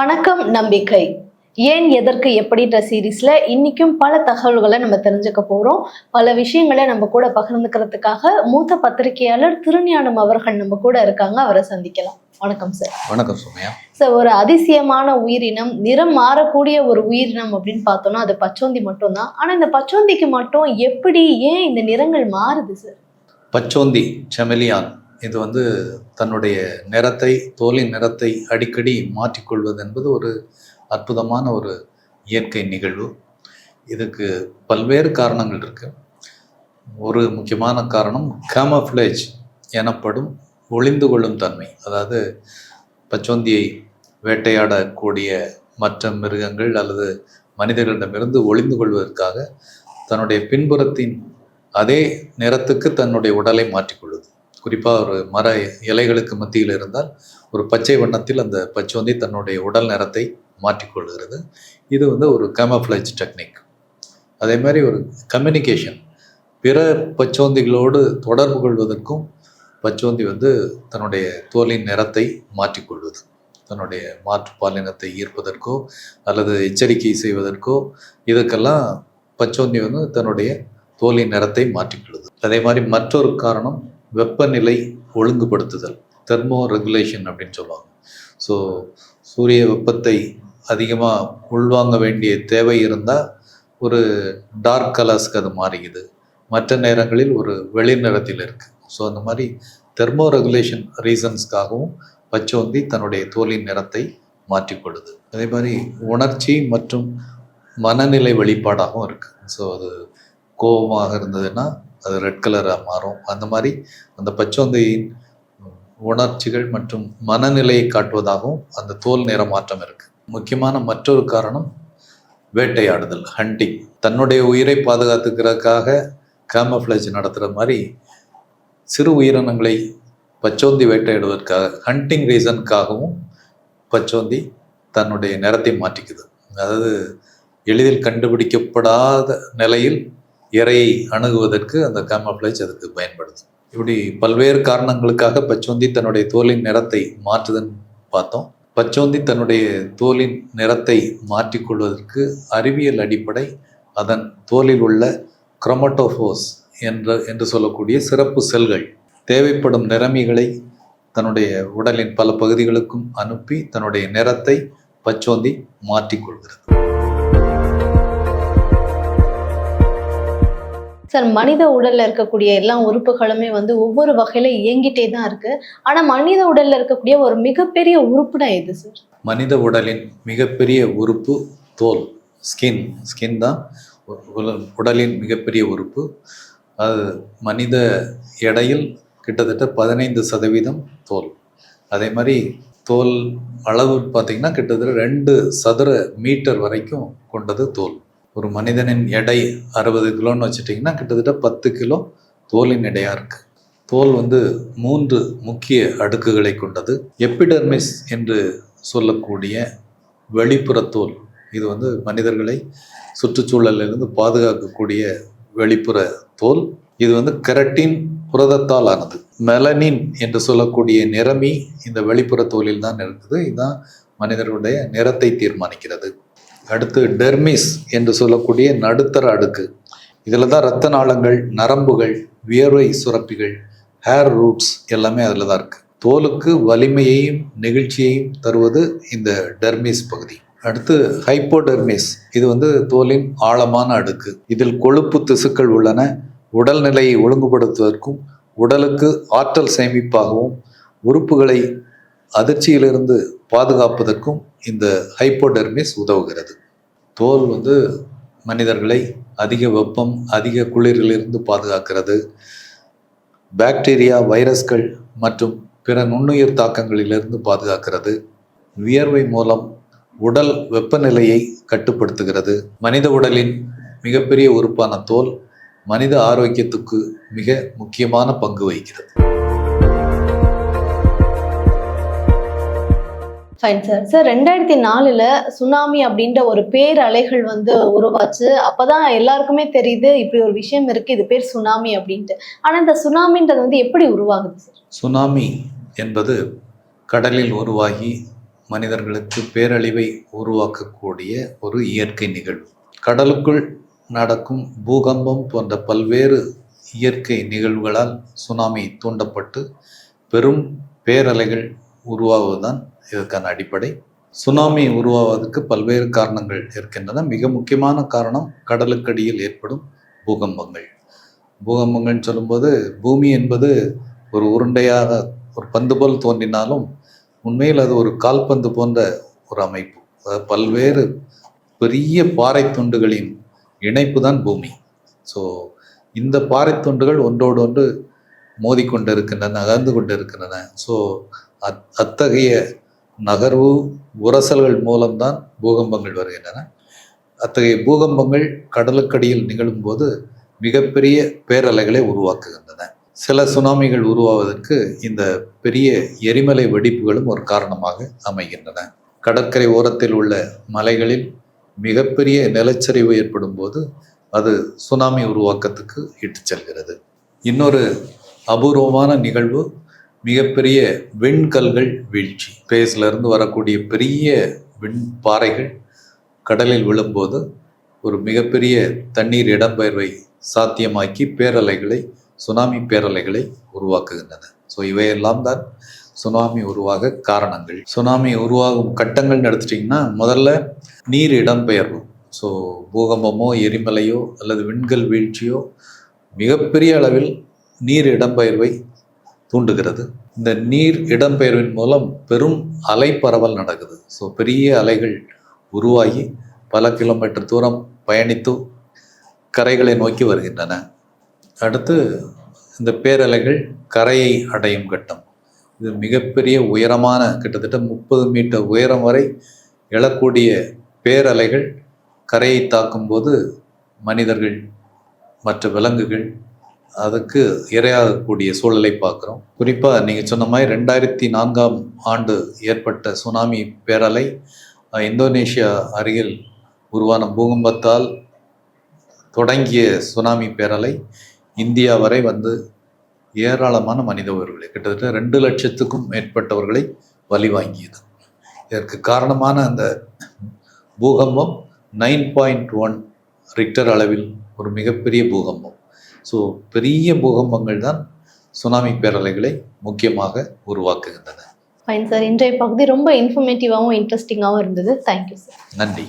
வணக்கம் நம்பிக்கை. ஏன் எதற்கு எப்படின்ற சீரீஸ்ல இன்னைக்கும் பல தகவல்களை நம்ம தெரிஞ்சுக்க போறோம். பல விஷயங்களை நம்ம கூட பகிர்ந்துக்கிறதுக்காக மூத்த பத்திரிகையாளர் திருஞானம் அவர்கள் நம்ம கூட இருக்காங்க. அவரை சந்திக்கலாம். வணக்கம் சார் வணக்கம் சோமையா. சார் ஒரு அதிசயமான உயிரினம் நிறம் மாறக்கூடிய ஒரு உயிரினம் அப்படின்னு பார்த்தோம்னா அது பச்சோந்தி மட்டும்தான். ஆனா இந்த பச்சோந்திக்கு மட்டும் எப்படி ஏன் இந்த நிறங்கள் மாறுது சார் பச்சோந்தி செமலியான். இது வந்து தன்னுடைய நிறத்தை தோலின் நிறத்தை அடிக்கடி மாற்றிக்கொள்வது என்பது ஒரு அற்புதமான ஒரு இயற்கை நிகழ்வு. இதுக்கு பல்வேறு காரணங்கள் இருக்குது ஒரு முக்கியமான காரணம் கேமஃப்ளேஜ் எனப்படும் ஒளிந்து கொள்ளும் தன்மை. அதாவது பச்சோந்தியை வேட்டையாடக்கூடிய மற்ற மிருகங்கள் அல்லது மனிதர்களிடமிருந்து ஒளிந்து கொள்வதற்காக தன்னுடைய பின்புறத்தின் அதே நிறத்துக்கு தன்னுடைய உடலை மாற்றிக்கொள்ளுது. குறிப்பாக ஒரு மர இலைகளுக்கு மத்தியில் இருந்தால் ஒரு பச்சை வண்ணத்தில் அந்த பச்சோந்தி தன்னுடைய உடல் நிறத்தை மாற்றிக்கொள்கிறது. இது வந்து ஒரு கேமஃப்ளேஜ் டெக்னிக் அதே மாதிரி ஒரு கம்யூனிகேஷன் பிற பச்சோந்திகளோடு தொடர்பு கொள்வதற்கும் பச்சோந்தி வந்து தன்னுடைய தோலின் நிறத்தை மாற்றிக்கொள்வது. தன்னுடைய மாற்று பாலினத்தை ஈர்ப்பதற்கோ அல்லது எச்சரிக்கை செய்வதற்கோ இதற்கெல்லாம் பச்சோந்தி வந்து தன்னுடைய தோலின் நிறத்தை மாற்றிக்கொள்ளுது அதே மாதிரி மற்றொரு காரணம் வெப்பநிலை ஒழுங்குபடுத்துதல் தெர்மோ ரெகுலேஷன் அப்படின்னு சொல்லுவாங்க. ஸோ சூரிய வெப்பத்தை அதிகமாக உள்வாங்க வேண்டிய தேவை இருந்தால் ஒரு டார்க் கலர்ஸ்க்கு அது மாறிக்குது. மற்ற நேரங்களில் ஒரு வெளி நிறத்தில் இருக்குது ஸோ அந்த மாதிரி தெர்மோ ரெகுலேஷன் ரீசன்ஸ்க்காகவும் பச்சோந்தி தன்னுடைய தோலின் நிறத்தை மாற்றிக்கொள்ளுது. அதே மாதிரி உணர்ச்சி மற்றும் மனநிலை வெளிப்பாடாகவும் இருக்குது ஸோ அது கோபமாக இருந்ததுன்னா அது ரெட் கலராக மாறும். அந்த மாதிரி அந்த பச்சோந்தியின் உணர்ச்சிகள் மற்றும் மனநிலையை காட்டுவதாகவும் அந்த தோல் நிற மாற்றம் இருக்குது முக்கியமான மற்றொரு காரணம் வேட்டையாடுதல் ஹண்டிங் தன்னுடைய உயிரை பாதுகாத்துக்கிறதுக்காக கேமஃப்ளேஜ் நடத்துகிற மாதிரி சிறு உயிரினங்களை பச்சோந்தி வேட்டையாடுவதற்காக ஹண்டிங் ரீசனுக்காகவும் பச்சோந்தி தன்னுடைய நிறத்தை மாற்றிக்குது. அதாவது எளிதில் கண்டுபிடிக்கப்படாத நிலையில் இறையை அணுகுவதற்கு அந்த கேமஃப்ளேஜ் அதுக்கு பயன்படுது. இப்படி பல்வேறு காரணங்களுக்காக பச்சோந்தி தன்னுடைய தோலின் நிறத்தை மாற்றுதுன்னு பார்த்தோம். பச்சோந்தி தன்னுடைய தோலின் நிறத்தை மாற்றிக்கொள்வதற்கு அறிவியல் அடிப்படை அதன் தோலில் உள்ள குரோமட்டோஃபோஸ் என்ற என்று சொல்லக்கூடிய சிறப்பு செல்கள் தேவைப்படும் நிறமிகளை தன்னுடைய உடலின் பல பகுதிகளுக்கும் அனுப்பி தன்னுடைய நிறத்தை பச்சோந்தி மாற்றிக்கொள்கிறது. சார் மனித உடல்ல இருக்கக்கூடிய எல்லா உறுப்புகளுமே வந்து ஒவ்வொரு வகையில இயங்கிட்டே தான் இருக்கு. ஆனா மனித உடல்ல இருக்கக்கூடிய ஒரு மிகப்பெரிய உறுப்புனா எது சார்? மனித உடலின் மிகப்பெரிய உறுப்பு தோல் ஸ்கின் ஸ்கின் தான் உடலின் மிகப்பெரிய உறுப்பு. அது மனித எடையில் கிட்டத்தட்ட பதினைந்து சதவீதம் தோல். அதே மாதிரி தோல் அளவு பார்த்திங்கன்னா கிட்டத்தட்ட ரெண்டு சதுர மீட்டர் வரைக்கும் கொண்டது தோல். ஒரு மனிதனின் எடை அறுபது கிலோன்னு வச்சுட்டிங்கன்னா கிட்டத்தட்ட பத்து கிலோ தோலின் எடையாக இருக்குது தோல் வந்து மூன்று முக்கிய அடுக்குகளை கொண்டது. எப்பிடர்மிஸ் என்று சொல்லக்கூடிய வெளிப்புற தோல். இது வந்து மனிதர்களை சுற்றுச்சூழலிலிருந்து பாதுகாக்கக்கூடிய வெளிப்புற தோல். இது வந்து கெரட்டின் புரதத்தால் ஆனது மெலனின் என்று சொல்லக்கூடிய நிறமி இந்த வெளிப்புற தோலில் தான் இருக்குது. இதுதான் மனிதர்களுடைய நிறத்தை தீர்மானிக்கிறது. அடுத்து டெர்மிஸ் என்று சொல்லக்கூடிய நடுத்தர அடுக்கு. இதில் தான் இரத்த நாளங்கள் நரம்புகள் வியர்வை சுரப்பிகள் ஹேர் ரூட்ஸ் எல்லாமே அதில் தான் இருக்குது தோலுக்கு வலிமையையும் நெகிழ்ச்சியையும் தருவது இந்த டெர்மிஸ் பகுதி. அடுத்து ஹைப்போடெர்மிஸ். இது வந்து தோலின் ஆழமான அடுக்கு. இதில் கொழுப்பு திசுக்கள் உள்ளன. உடல்நிலையை ஒழுங்குபடுத்துவதற்கும் உடலுக்கு ஆற்றல் சேமிப்பாகவும் உறுப்புகளை அதிர்ச்சியிலிருந்து பாதுகாப்பதற்கும் இந்த ஹைப்போடெர்மிஸ் உதவுகிறது. தோல் வந்து மனிதர்களை அதிக வெப்பம் அதிக குளிரிலிருந்து பாதுகாக்கிறது. பாக்டீரியா வைரஸ்கள் மற்றும் பிற நுண்ணுயிர் தாக்கங்களிலிருந்து பாதுகாக்கிறது. வியர்வை மூலம் உடல் வெப்பநிலையை கட்டுப்படுத்துகிறது. மனித உடலின் மிகப்பெரிய உறுப்பான தோல் மனித ஆரோக்கியத்துக்கு மிக முக்கியமான பங்கு வகிக்கிறது. ஃபைன் சார் சார் ரெண்டாயிரத்தி நாலுல சுனாமி அப்படின்ற ஒரு பேர் அலைகள் வந்து உருவாச்சு. அப்பதான் எல்லாருக்குமே தெரியுது இப்படி ஒரு விஷயம் இருக்கு இது பேர் சுனாமி அப்படின்ட்டு. ஆனா இந்த சுனாமின்றது வந்து எப்படி உருவாகுது சார் சுனாமி என்பது கடலில் உருவாகி மனிதர்களுக்கு பேரழிவை உருவாக்கக்கூடிய ஒரு இயற்கை நிகழ்வு. கடலுக்குள் நடக்கும் பூகம்பம் போன்ற பல்வேறு இயற்கை நிகழ்வுகளால் சுனாமி தூண்டப்பட்டு பெரும் பேரலைகள் உருவாவதுதான் இதற்கான அடிப்படை. சுனாமி உருவாவதற்கு பல்வேறு காரணங்கள் இருக்கின்றன. மிக முக்கியமான காரணம் கடலுக்கடியில் ஏற்படும் பூகம்பங்கள். பூகம்பங்கள்னு சொல்லும்போது பூமி என்பது ஒரு உருண்டையாக ஒரு பந்து போல் தோன்றினாலும் உண்மையில் அது ஒரு கால்பந்து போன்ற ஒரு அமைப்பு. அதாவது பல்வேறு பெரிய பாறை துண்டுகளின் இணைப்பு தான் பூமி. ஸோ இந்த பாறை துண்டுகள் ஒன்றோடு ஒன்று மோதிக்கொண்டு இருக்கின்றன அகர்ந்து கொண்டு இருக்கின்றன ஸோ அத் அத்தகைய நகர்வு உரசல்கள் மூலம்தான் பூகம்பங்கள் வருகின்றன. அத்தகைய பூகம்பங்கள் கடலுக்கடியில் நிகழும்போது மிகப்பெரிய பேரலைகளை உருவாக்குகின்றன. சில சுனாமிகள் உருவாவதற்கு இந்த பெரிய எரிமலை வெடிப்புகளும் ஒரு காரணமாக அமைகின்றன. கடற்கரை ஓரத்தில் உள்ள மலைகளில் மிகப்பெரிய நிலச்சரிவு ஏற்படும் போது அது சுனாமி உருவாக்கத்துக்கு இட்டு செல்கிறது. இன்னொரு அபூர்வமான நிகழ்வு மிகப்பெரிய விண்கல்கள் வீழ்ச்சி. ஸ்பேஸ்ல இருந்து வரக்கூடிய பெரிய விண் பாறைகள் கடலில் விழும்போது ஒரு மிகப்பெரிய தண்ணீர் இடம்பெயர்வை சாத்தியமாக்கி பேரலைகளை சுனாமி பேரலைகளை உருவாக்குகின்றன. ஸோ இவையெல்லாம் தான் சுனாமி உருவாக காரணங்கள். சுனாமி உருவாகும் கட்டங்கள்னு எடுத்துட்டிங்கன்னா முதல்ல நீர் இடம்பெயர்வு. ஸோ பூகம்பமோ எரிமலையோ அல்லது விண்கல் வீழ்ச்சியோ மிகப்பெரிய அளவில் நீர் இடம்பெயர்வை தூண்டுகிறது. இந்த நீர் இடம்பெயர்வின் மூலம் பெரும் அலை பரவல் நடக்குது. ஸோ பெரிய அலைகள் உருவாகி பல கிலோமீட்டர் தூரம் பயணித்து கரைகளை நோக்கி வருகின்றன. அடுத்து இந்த பேரலைகள் கரையை அடையும் கட்டம். இது மிகப்பெரிய உயரமான கிட்டத்தட்ட முப்பது மீட்டர் உயரம் வரை எழக்கூடிய பேரலைகள் கரையை தாக்கும்போது மனிதர்கள் மற்ற விலங்குகள் அதுக்கு இரையாகக்கூடிய சூழலை பார்க்குறோம். குறிப்பாக நீங்கள் சொன்ன மாதிரி ரெண்டாயிரத்தி நான்காம் ஆண்டு ஏற்பட்ட சுனாமி பேரலை இந்தோனேஷியா அருகில் உருவான பூகம்பத்தால் தொடங்கிய சுனாமி பேரலை இந்தியா வரை வந்து ஏராளமான மனித உயிர்களை கிட்டத்தட்ட ரெண்டு லட்சத்துக்கும் மேற்பட்டவர்களை பலி வாங்கியது இதற்கு காரணமான அந்த பூகம்பம் நைன் பாயிண்ட் ஒன் ரிக்டர் அளவில் ஒரு மிகப்பெரிய பூகம்பம். ஸோ பெரிய பூகம்பங்கள் தான் சுனாமி பேரலைகளை முக்கியமாக உருவாக்குகின்றன. ஃபைன் சார் இன்றைய பகுதி ரொம்ப இன்ஃபர்மேட்டிவாகவும் இன்ட்ரெஸ்டிங்காகவும் இருந்தது. தேங்க்யூ சார் நன்றி.